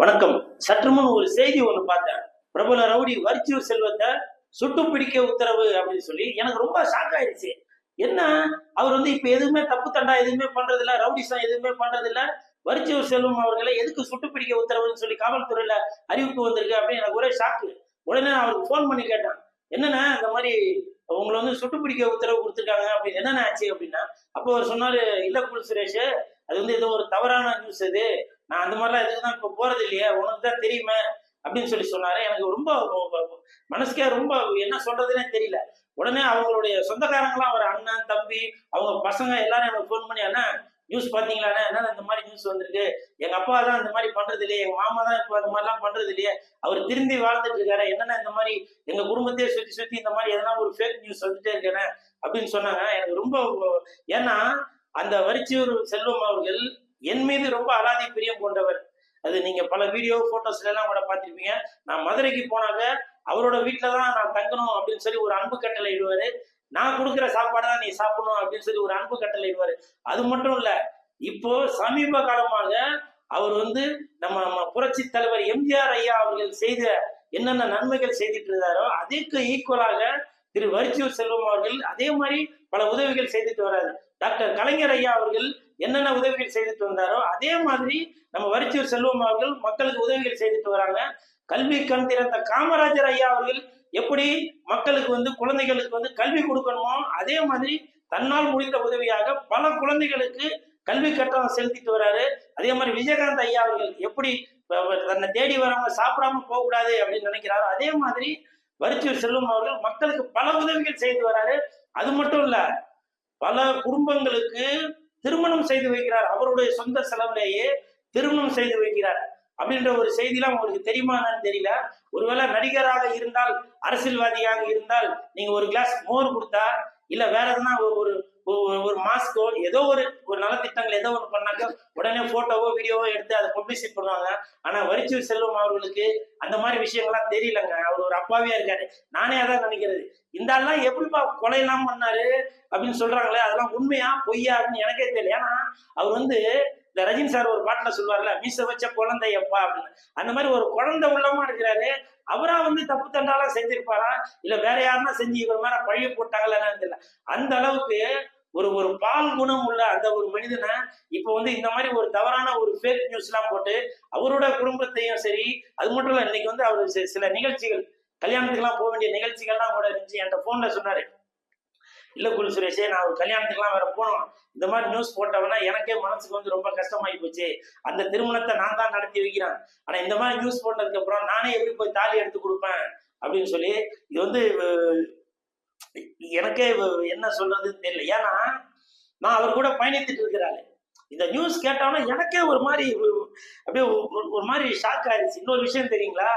வணக்கம். சற்று முன் ஒரு செய்தி ஒன்று பார்த்தேன். பிரபல ரவுடி வரிச்சூர் செல்வத்தை சுட்டு பிடிக்க உத்தரவு அப்படின்னு சொல்லி எனக்கு ரொம்ப ஷாக் ஆயிடுச்சு. என்ன? அவர் வந்து இப்ப எதுவுமே தப்பு தண்டா எதுவுமே பண்றது இல்ல ரவுடிசம் எதுவுமே பண்றது இல்ல வரிச்சூர் செல்வம் அவர்களை எதுக்கு சுட்டு பிடிக்க உத்தரவுன்னு சொல்லி காவல்துறையில அறிவிப்பு வந்திருக்கு அப்படின்னு எனக்கு ஒரே ஷாக்கு உடனே நான் அவருக்கு ஃபோன் பண்ணி கேட்டேன். என்னன்னா இந்த மாதிரி உங்களை வந்து சுட்டு பிடிக்க உத்தரவு கொடுத்துருக்காங்க அப்படின்னு என்னென்ன ஆச்சு அப்படின்னா அப்போ அவர் சொன்னாரு இல்ல குல் சுரேஷ் அது வந்து ஏதோ ஒரு தவறான நியூஸ் இது. நான் அந்த மாதிரிலாம் எதுக்கு தான் இப்போ போறது இல்லையே? உனக்கு தான் தெரியுமே அப்படின்னு சொல்லி சொன்னாரு. எனக்கு ரொம்ப மனசுக்கே ரொம்ப என்ன சொல்றதுன்னே தெரியல. உடனே அவங்களுடைய சொந்தக்காரங்களாம் அவர் அண்ணன் தம்பி அவங்க பசங்க எல்லாரும் எனக்கு ஃபோன் பண்ணி அண்ணா நியூஸ் பாத்தீங்களாண்ணே என்ன இந்த மாதிரி நியூஸ் வந்திருக்கு? எங்க அப்பா தான் இந்த மாதிரி பண்றது இல்லையே? எங்க மாமா தான் இப்போ அந்த மாதிரிலாம் பண்றது இல்லையே? அவர் திரும்பி வாழ்ந்துட்டு இருக்காரு. என்னென்ன இந்த மாதிரி எங்க குடும்பத்தையே சுத்தி சுத்தி இந்த மாதிரி எதனா ஒரு ஃபேக் நியூஸ் வந்துட்டே இருக்கேனே அப்படின்னு சொன்னாங்க. எனக்கு ரொம்ப ஏன்னா அந்த வரிச்சியூர் செல்வம் அவர்கள் என் மீது ரொம்ப அலாதி பிரியம் கொண்டவர். அது நீங்க பல வீடியோ போட்டோஸ்ல எல்லாம் கூட பார்த்துருப்பீங்க. நான் மதுரைக்கு போனாக்க அவரோட வீட்டுல தான் நான் தங்கணும் அப்படின்னு சொல்லி ஒரு அன்பு கட்டளை இடுவாரு. நான் கொடுக்குற சாப்பாடு தான் நீ சாப்பிடணும் அப்படின்னு சொல்லி ஒரு அன்பு கட்டளை இடுவாரு. அது மட்டும் இல்ல இப்போ சமீப காலமாக அவர் வந்து நம்ம நம்ம புரட்சி தலைவர் எம்ஜிஆர் ஐயா அவர்கள் செய்த என்னென்ன நன்மைகள் செய்துட்டு இருந்தாரோ அதுக்கு ஈக்குவலாக திரு வரிச்சூர் செல்வம் அவர்கள் அதே மாதிரி பல உதவிகள் செய்துட்டு வராரு. டாக்டர் கலைஞர் ஐயா அவர்கள் என்னென்ன உதவிகள் செய்துட்டு வந்தாரோ அதே மாதிரி நம்ம வரிச்சூர் செல்வம் அவர்கள் மக்களுக்கு உதவிகள் செய்துட்டு வராங்க. கல்வி கண் திறந்த காமராஜர் ஐயா அவர்கள் எப்படி மக்களுக்கு வந்து குழந்தைகளுக்கு வந்து கல்வி கொடுக்கணுமோ அதே மாதிரி தன்னால் முடிந்த உதவியாக பல குழந்தைகளுக்கு கல்வி கட்டணம் செலுத்திட்டு வராரு. அதே மாதிரி விஜயகாந்த் ஐயா அவர்கள் எப்படி தன்னை தேடி வரவங்க சாப்பிடாம போகக்கூடாது அப்படின்னு நினைக்கிறாரோ அதே மாதிரி வரிச்சூர் செல்வம் அவர்கள் மக்களுக்கு பல உதவிகள் செய்து வராரு. அது மட்டும் இல்ல பல குடும்பங்களுக்கு திருமணம் செய்து வைக்கிறார். அவருடைய சொந்த செலவிலேயே திருமணம் செய்து வைக்கிறார். அப்படின்ற ஒரு செய்திலாம் உங்களுக்கு தெரியுமான்னு தெரியல. ஒருவேளை நடிகராக இருந்தால் அரசியல்வாதியாக இருந்தால் நீங்க ஒரு கிளாஸ் மோர் கொடுத்தா இல்ல வேற எதனா ஒரு ஒரு மாஸ்கோ ஏதோ ஒரு ஒரு நலத்திட்டங்கள் ஏதோ ஒன்று பண்ணாக்க உடனே போட்டோவோ வீடியோவோ எடுத்து அதை பப்ளிசிட் பண்ணுவாங்க ஆனா வரிச்சு செல்வம் அவர்களுக்கு அந்த மாதிரி விஷயங்கள்லாம் தெரியலங்க. அவர் ஒரு அப்பாவியா இருக்காரு. நானே அதான் நினைக்கிறது. இந்த ஆள்லாம் எப்படிப்பா கொலையெல்லாம் பண்ணாரு அப்படின்னு சொல்றாங்களே அதெல்லாம் உண்மையா பொய்யா அப்படின்னு எனக்கே தெரியல. ஏன்னா அவர் வந்து இந்த ரஜினி சார் ஒரு பாட்டில் சொல்லுவார்ல மீச வச்ச குழந்தையப்பா அப்படின்னு. அந்த மாதிரி ஒரு குழந்தை உள்ளமா இருக்கிறாரு. அவரா வந்து தப்பு தண்டாலாம் செஞ்சிருப்பாரா? இல்ல வேற யாருன்னா செஞ்சு இவர் மாதிரி பழிய போட்டாங்களா தெரியல. அந்த அளவுக்கு ஒரு ஒரு பால் குணம் உள்ள அந்த ஒரு மனிதனை இப்ப வந்து இந்த மாதிரி ஒரு தவறான ஒரு ஃபேக் நியூஸ் எல்லாம் போட்டு அவரோட குடும்பத்தையும் சரி அது மட்டும் இல்ல இன்னைக்கு வந்து அவர் சில நிகழ்ச்சிகள் கல்யாணத்துக்குலாம் போக வேண்டிய நிகழ்ச்சிகள்லாம் கூட இருந்துச்சு. என்கிட்ட போன்ல சொன்னாரு. இல்லை குரு சுரேஷே நான் ஒரு கல்யாணத்துக்குலாம் வேற போனோம். இந்த மாதிரி நியூஸ் போட்டவனா எனக்கே மனசுக்கு வந்து ரொம்ப கஷ்டமாயி போச்சு. அந்த திருமணத்தை நான் தான் நடத்தி வைக்கிறேன். ஆனா இந்த மாதிரி நியூஸ் போட்டதுக்கு அப்புறம் நானே எப்படி போய் தாலி எடுத்து கொடுப்பேன்? அப்படின்னு சொல்லி இது வந்து எனக்கே என்ன சொல்றதுன்னு தெரியல. ஏன்னா நான் அவர் கூட பயணித்துட்டு இருக்கிறாள் இந்த நியூஸ் கேட்டோன்னா எனக்கே ஒரு மாதிரி அப்படியே ஒரு மாதிரி ஷாக் ஆயிடுச்சு இன்னொரு விஷயம் தெரியுங்களா?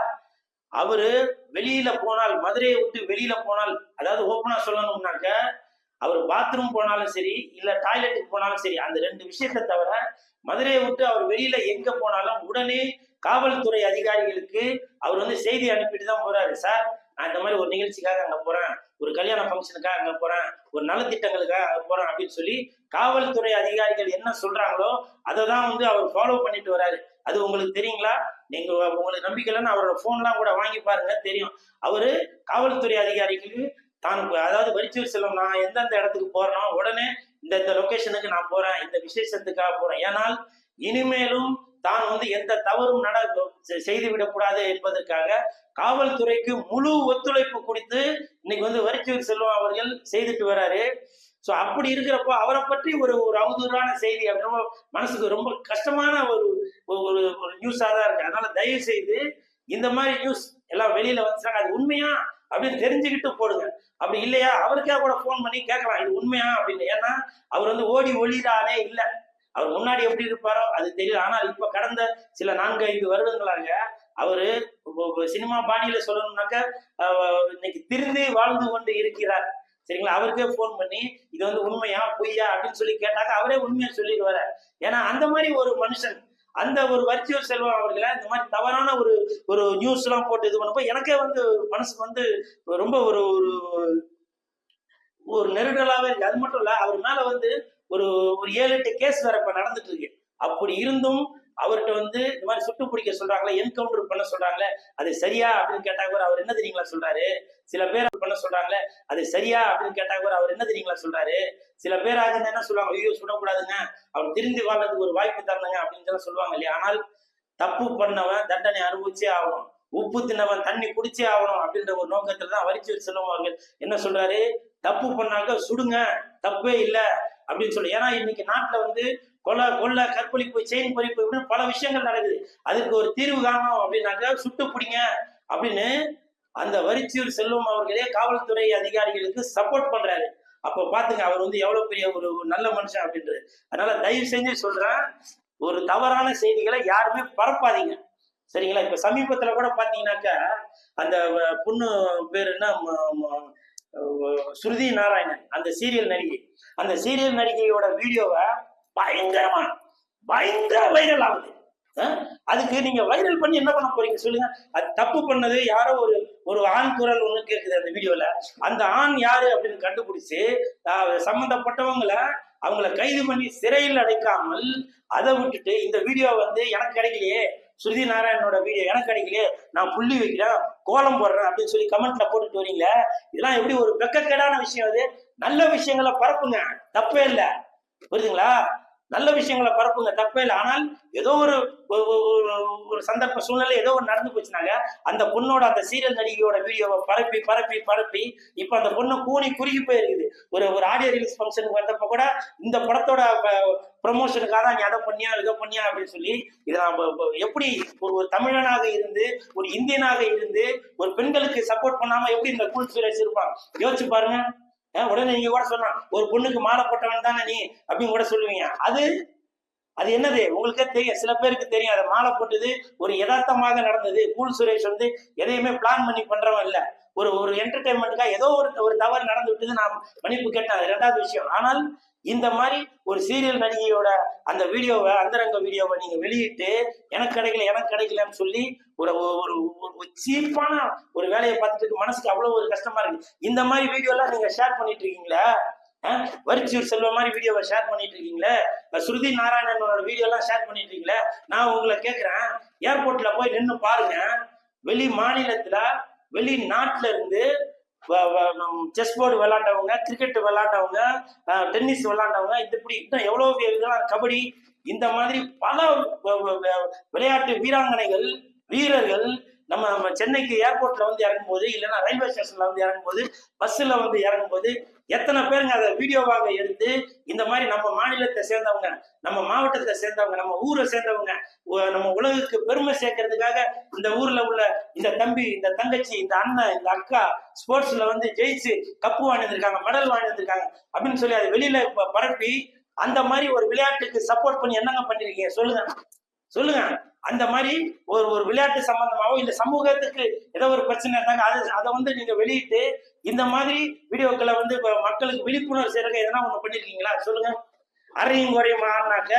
அவரு வெளியில போனால் மதுரையை விட்டு வெளியில போனால் அதாவது ஓப்பனா சொல்லணும்னாக்க அவர் பாத்ரூம் போனாலும் சரி இல்ல டாய்லெட்டுக்கு போனாலும் சரி அந்த ரெண்டு விஷயத்தை தவிர மதுரையை விட்டு அவர் வெளியில எங்க போனாலும் உடனே காவல்துறை அதிகாரிகளுக்கு அவர் வந்து செய்தி அனுப்பிட்டு தான் போறாரு. சார் நான் இந்த மாதிரி ஒரு நிகழ்ச்சிக்காக அங்க போறேன். ஒரு கல்யாண ஃபங்க்ஷனுக்காக அங்க போறேன். ஒரு நலத்திட்டங்களுக்காக அங்க போறேன். அப்படின்னு சொல்லி காவல்துறை அதிகாரிகள் என்ன சொல்றாங்களோ அதை தான் வந்து அவர் ஃபாலோ பண்ணிட்டு வராரு. அது உங்களுக்கு தெரியுங்களா? நீங்க உங்களுக்கு நம்பிக்கை அவரோட போன்லாம் கூட வாங்கி பாருங்க தெரியும். அவரு காவல்துறை அதிகாரிகளுக்கு தான் அதாவது வரிச்சூர் செல்வம் நான் எந்தெந்த இடத்துக்கு போறேனோ உடனே இந்த இந்த லொக்கேஷனுக்கு நான் போறேன் இந்த விசேஷத்துக்காக போறேன். ஏனால் இனிமேலும் தான் வந்து எந்த தவறும் நட செய்து விடக்கூடாது என்பதற்காக காவல்துறைக்கு முழு ஒத்துழைப்பு கொடுத்து இன்னைக்கு வந்து வரிச்சூர் செல்வம் அவர்கள் செய்துட்டு வராரு. ஸோ அப்படி இருக்கிறப்போ அவரை பற்றி ஒரு ஒரு அவதூறான செய்தி ரொம்ப மனசுக்கு ரொம்ப கஷ்டமான ஒரு ஒரு ஒரு நியூஸாக தான் இருக்கு. அதனால தயவு செய்து இந்த மாதிரி நியூஸ் எல்லாம் வெளியில வந்துச்சாங்க அது உண்மையா அப்படின்னு தெரிஞ்சுக்கிட்டு போடுங்க. அப்படி இல்லையா? அவருக்கே கூட ஃபோன் பண்ணி கேட்கலாம் இது உண்மையா அப்படின்னு. ஏன்னா அவர் வந்து ஓடி ஒளிதானே இல்லை. அவர் முன்னாடி எப்படி இருப்பாரோ அது தெரியல. ஆனால் இப்ப கடந்த சில நான்கு ஐந்து வருடங்களாக அவரு சினிமா பாணியில சொல்லணும்னாக்க இன்னைக்கு திருந்து வாழ்ந்து கொண்டு இருக்கிறார். சரிங்களா? அவருக்கே போன் பண்ணி இது வந்து உண்மையா பொய்யா அப்படின்னு சொல்லி கேட்டாக்க அவரே உண்மையா சொல்லிடுவாரு. ஏன்னா அந்த மாதிரி ஒரு மனுஷன் அந்த ஒரு வர்ச்சுவல் செல்வம் அவர்களை? இந்த மாதிரி தவறான ஒரு ஒரு நியூஸ் எல்லாம் போட்டு இது பண்ணப்போ எனக்கே வந்து மனசுக்கு வந்து ரொம்ப ஒரு ஒரு ஒரு நெருடலாவே இருக்கு. அது மட்டும் இல்ல அவர் மேல வந்து ஒரு ஒரு ஏழு எட்டு கேஸ் வேற இப்ப நடந்துட்டு இருக்கு. அப்படி இருந்தும் அவர்கிட்ட வந்து இந்த மாதிரி சுட்டு பிடிக்க சொல்றாங்களே என்கவுண்டர் பண்ண சொல்றாங்களே அது சரியா? அப்படின்னு கேட்டா கூட அவர் என்ன தெரியுங்களா சொல்றாரு? சில பேர் பண்ண சொல்றாங்களே அது சரியா? அப்படின்னு கேட்டா கூட அவர் என்ன தெரியுங்களா சொல்றாரு? சில பேராக இருந்தா என்ன சொல்லுவாங்க? ஐயோ சுடக்கூடாதுங்க அவர் திருந்தி வாழ்றதுக்கு ஒரு வாய்ப்பு தரணுங்க அப்படின்னு சொல்லி சொல்லுவாங்க இல்லையா? ஆனால் தப்பு பண்ணவன் தண்டனை அனுபவிச்சே ஆகணும். உப்பு தின்னவன் தண்ணி குடிச்சே ஆகணும் அப்படின்ற ஒரு நோக்கத்துல தான் வரிச்சு செல்வம் அவர்கள் என்ன சொல்றாரு? தப்பு பண்ணாங்க சுடுங்க தப்பே இல்லை அப்படின்னு சொல்லி. ஏன்னா இன்னைக்கு நாட்டுல வந்து கொலை கொள்ளை கற்பழிப்பு செயின் பொறிப்பு இப்படின்னு பல விஷயங்கள் நடக்குது. அதுக்கு ஒரு தீர்வு காணும் அப்படின்னாக்க சுட்டு பிடிங்க அப்படின்னு அந்த வரிச்சூர் செல்வம் அவர்களே காவல்துறை அதிகாரிகளுக்கு சப்போர்ட் பண்றாரு. அப்போ பாத்துங்க அவர் வந்து எவ்வளவு பெரிய ஒரு நல்ல மனுஷன் அப்படின்றது அதனால தயவு செஞ்சு சொல்றேன் ஒரு தவறான செய்திகளை யாருமே பரப்பாதீங்க. சரிங்களா? இப்ப சமீபத்துல கூட பாத்தீங்கன்னாக்க அந்த பொண்ணு பேர் என்ன? ம- ம- ஸ்ருதி நாராயணன் அந்த சீரியல் நடிகை. அந்த சீரியல் நடிகையோட வீடியோவை பயங்கரமா பயங்கர வைரல் ஆகுது. அதுக்கு நீங்க வைரல் பண்ணி என்ன பண்ண போறீங்க சொல்லுங்க. அது தப்பு பண்ணது யாரோ ஒரு ஒரு ஆண் குரல் ஒண்ணு கேக்குது அந்த வீடியோல அந்த ஆண் யாரு அப்படின்னு கண்டுபிடிச்சு சம்பந்தப்பட்டவங்களை அவங்கள கைது பண்ணி சிறையில் அடைக்காமல் அதை விட்டுட்டு இந்த வீடியோ வந்து எனக்கு கிடைக்கலையே. ஸ்ருதி நாராயணனோட வீடியோ எனக்கு கிடைக்கலையே. நான் புள்ளி வைக்கிறேன் கோலம் போடுறேன் அப்படின்னு சொல்லி கமெண்ட்ல போட்டுட்டு வரீங்களே. இதெல்லாம் எப்படி ஒரு வெக்கக்கேடான விஷயம் அது? நல்ல விஷயங்களை பரப்புங்க. தப்பே இல்லை. புரியுதுங்களா? நல்ல விஷயங்களை பரப்புங்க. தப்பே இல்லை. ஆனால் ஏதோ ஒரு ஒரு- சந்தர்ப்ப சூழ்நிலை ஏதோ ஒரு நடந்து போச்சுனாங்க. அந்த பொண்ணோட அந்த சீரியல் நடிகையோட வீடியோவை பரப்பி பரப்பி பரப்பி இப்போ அந்த பொண்ணு கூனி குறுகி போயிருக்குது. ஒரு ஒரு ஆடியோ ரிலீஸ் ஃபங்க்ஷனுக்கு வந்தப்ப கூட இந்த படத்தோட ப்ரொமோஷனுக்காக தான் நீ அதை பண்ணியா இதை பண்ணியா அப்படின்னு சொல்லி இதை நான் எப்படி ஒரு ஒரு தமிழனாக இருந்து ஒரு இந்தியனாக இருந்து ஒரு பெண்களுக்கு சப்போர்ட் பண்ணாம எப்படி இந்த கூல் சுரேஷ் இருப்பான் யோசிச்சு பாருங்க. உடனே நீங்க கூட சொல்லலாம் ஒரு பொண்ணுக்கு மாலை போட்டவன் தானே நீ? அப்படின்னு கூட சொல்லுவீங்க. அது அது என்னது? உங்களுக்கே தெரியும் சில பேருக்கு தெரியும் அதை மாலை போட்டது ஒரு யதார்த்தமாக நடந்தது. கூல் சுரேஷ் வந்து எதையுமே பிளான் பண்ணி பண்றவன் இல்ல. ஒரு ஒரு என்டர்டைன்மெண்ட்டுக்காக ஏதோ ஒரு ஒரு தவறு நடந்து விட்டது நான் மன்னிப்பு கேட்டேன் அது ரெண்டாவது விஷயம். ஆனால் இந்த மாதிரி ஒரு சீரியல் நடிகையோட அந்த வீடியோவை அந்தரங்க வீடியோவை நீங்க வெளியிட்டு எனக்கு கிடைக்கல எனக்கு கிடைக்கலன்னு சொல்லி ஒரு ஒரு சீப்பான ஒரு வேலையை பார்த்துட்டு மனசுக்கு அவ்வளவு ஒரு கஷ்டமா இருக்கு. இந்த மாதிரி வீடியோ எல்லாம் நீங்க ஷேர் பண்ணிட்டு இருக்கீங்களா? வரிச்சூர் செல்வ மாதிரி வீடியோவை ஷேர் பண்ணிட்டு இருக்கீங்களே? ஸ்ருதி நாராயணனோட வீடியோ எல்லாம் ஷேர் பண்ணிட்டு இருக்கீங்களே? நான் உங்களை கேட்கிறேன். ஏர்போர்ட்ல போய் நின்று பாருங்க. வெளி மாநிலத்துல வெளிநாட்டுல இருந்து செஸ் போர்டு விளாண்டவங்க கிரிக்கெட் விளாண்டவங்க டென்னிஸ் விளாண்டவங்க இது இப்படி இன்னும் எவ்வளோ பேர் இதெல்லாம் கபடி இந்த மாதிரி பல வ- விளையாட்டு வீராங்கனைகள் வீரர்கள் நம்ம நம்ம சென்னைக்கு ஏர்போர்ட்ல வந்து இறங்கும்போது இல்லைன்னா ரயில்வே ஸ்டேஷன்ல வந்து இறங்கும்போது பஸ்ஸில் வந்து இறங்கும்போது எத்தனை பேருங்க அதை வீடியோவாக எடுத்து இந்த மாதிரி நம்ம மாநிலத்தை சேர்ந்தவங்க நம்ம மாவட்டத்தை சேர்ந்தவங்க நம்ம ஊரை சேர்ந்தவங்க நம்ம உலகுக்கு பெருமை சேர்க்கறதுக்காக இந்த ஊர்ல உள்ள இந்த தம்பி இந்த தங்கச்சி இந்த அண்ணன் இந்த அக்கா ஸ்போர்ட்ஸ்ல வந்து ஜெயிச்சு கப்பு வாங்கியிருந்திருக்காங்க மெடல் வாங்கியிருந்திருக்காங்க அப்படின்னு சொல்லி அதை வெளியில பரப்பி அந்த மாதிரி ஒரு விளையாட்டுக்கு சப்போர்ட் பண்ணி என்னங்க பண்ணிருக்கீங்க சொல்லுங்க. சொல்லுங்க. அந்த மாதிரி ஒரு ஒரு விளையாட்டு சம்பந்தமாவோ இல்ல சமூகத்துக்கு ஏதோ ஒரு பிரச்சனை இருந்தாங்க அது அதை வந்து நீங்க வெளியிட்டு இந்த மாதிரி வீடியோக்களை வந்து மக்களுக்கு விழிப்புணர்வு செய்யறதுக்கு எதனா ஒண்ணு பண்ணிருக்கீங்களா? சொல்லுங்க. அறையும் குறையும் ஆனாக்க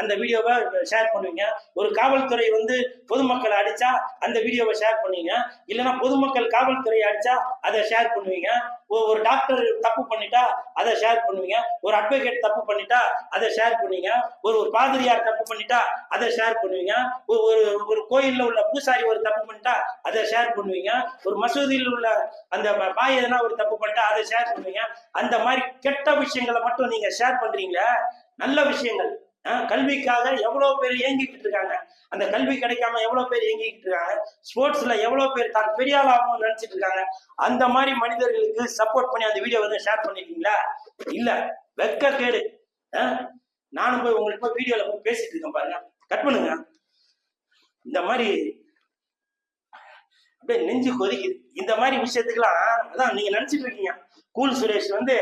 அந்த வீடியோவை ஷேர் பண்ணுவீங்க. ஒரு காவல்துறை வந்து பொதுமக்களை அடிச்சா அந்த வீடியோவை ஷேர் பண்ணுவீங்க. இல்லைன்னா பொதுமக்கள் காவல்துறையை அடிச்சா அதை ஷேர் பண்ணுவீங்க. ஒரு டாக்டர் தப்பு பண்ணிட்டா அதை ஷேர் பண்ணுவீங்க. ஒரு அட்வொகேட் தப்பு பண்ணிட்டா அதை ஷேர் பண்ணுவீங்க. ஒரு ஒரு பாதிரியார் தப்பு பண்ணிட்டா அதை ஷேர் பண்ணுவீங்க. ஒரு ஒரு கோயிலில் உள்ள பூசாரி ஒரு தப்பு பண்ணிட்டா அதை ஷேர் பண்ணுவீங்க. ஒரு மசூதியில் உள்ள அந்த பாய் எதனா ஒரு தப்பு பண்ணிட்டா அதை ஷேர் பண்ணுவீங்க. அந்த மாதிரி கெட்ட விஷயங்களை மட்டும் நீங்க ஷேர் பண்றீங்களே நல்ல விஷயங்கள். கல்விக்காக எவ்வளோ பேர் இயங்கிக்கிட்டு இருக்காங்க. அந்த கல்வி கிடைக்காம எவ்வளோ பேர் இயங்கிக்கிட்டு இருக்காங்க. ஸ்போர்ட்ஸ்ல எவ்வளோ பேர் தான் பெரிய ஆகணும்னு நினைச்சிட்டு இருக்காங்க. அந்த மாதிரி மனிதர்களுக்கு சப்போர்ட் பண்ணி அந்த வீடியோ வந்து ஷேர் பண்ணிருக்கீங்களா? இல்ல. வெக்க கேடு. நானும் போய் உங்களுக்கு போய் வீடியோல போய் பேசிட்டு இருக்கேன் பாருங்க. கட் பண்ணுங்க. இந்த மாதிரி அப்படியே நெஞ்சு கொதிக்குது. இந்த மாதிரி விஷயத்துக்கெல்லாம் அதான் நீங்க நினைச்சிட்டு இருக்கீங்க. கூல் சுரேஷ் வந்து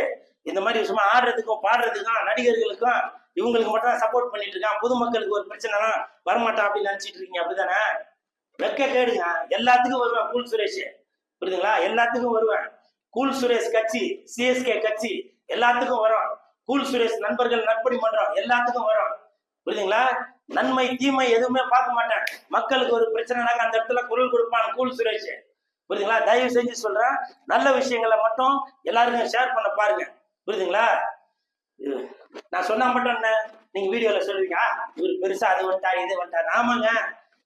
இந்த மாதிரி சும்மா ஆடுறதுக்கும் பாடுறதுக்கும் நடிகர்களுக்கும் இவங்களுக்கு மட்டும் தான் சப்போர்ட் பண்ணிட்டு இருக்கான். பொதுமக்களுக்கு ஒரு பிரச்சனைனா வரமாட்டான் அப்படின்னு நினைச்சிட்டு இருக்கீங்க அப்படிதானே? வெக்க கேடுங்க. எல்லாத்துக்கும் வருவேன் கூல் சுரேஷ். புரியுதுங்களா? எல்லாத்துக்கும் வருவேன். கூல் சுரேஷ் கட்சி சிஎஸ்கே கட்சி எல்லாத்துக்கும் வரும். கூல் சுரேஷ் நண்பர்கள் நட்படி மன்றம் எல்லாத்துக்கும் வரும். புரியுதுங்களா? நன்மை தீமை எதுவுமே பார்க்க மாட்டேன். மக்களுக்கு ஒரு பிரச்சனைனாக்க அந்த இடத்துல குரல் கொடுப்பான் கூல் சுரேஷ். புரியுதுங்களா? தயவு செஞ்சு சொல்றேன் நல்ல விஷயங்களை மட்டும் எல்லாருக்கும் ஷேர் பண்ண பாருங்க. புரியுதுங்களா? இது, நான் சொன்னா மட்டும் என்ன? நீங்க வீடியோல சொல்லுவீங்க இவர் பெருசா அது வந்துட்டாரு இது வந்துட்டாரு ஆமாங்க.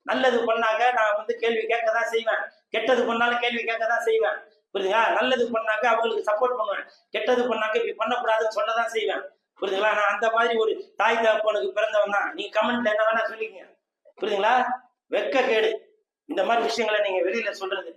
நல்லது பண்ணாங்க நான் வந்து கேள்வி கேட்க தான் செய்வேன். கெட்டது பண்ணாலும் கேள்வி கேட்க தான் செய்வேன். புரியுதுங்களா? நல்லது பண்ணாக்க அவங்களுக்கு சப்போர்ட் பண்ணுவேன். கெட்டது பண்ணாக்க இப்படி பண்ணக்கூடாதுன்னு சொல்ல தான் செய்வேன். புரியுதுங்களா? நான் அந்த மாதிரி ஒரு தாய் தகப்பனுக்கு பிறந்தவன் தான். நீங்க கமெண்ட்ல என்ன வேணா சொல்லிக்கங்க. புரியுதுங்களா? வெக்க கேடு இந்த மாதிரி விஷயங்களை நீங்க வெளியில சொல்றது.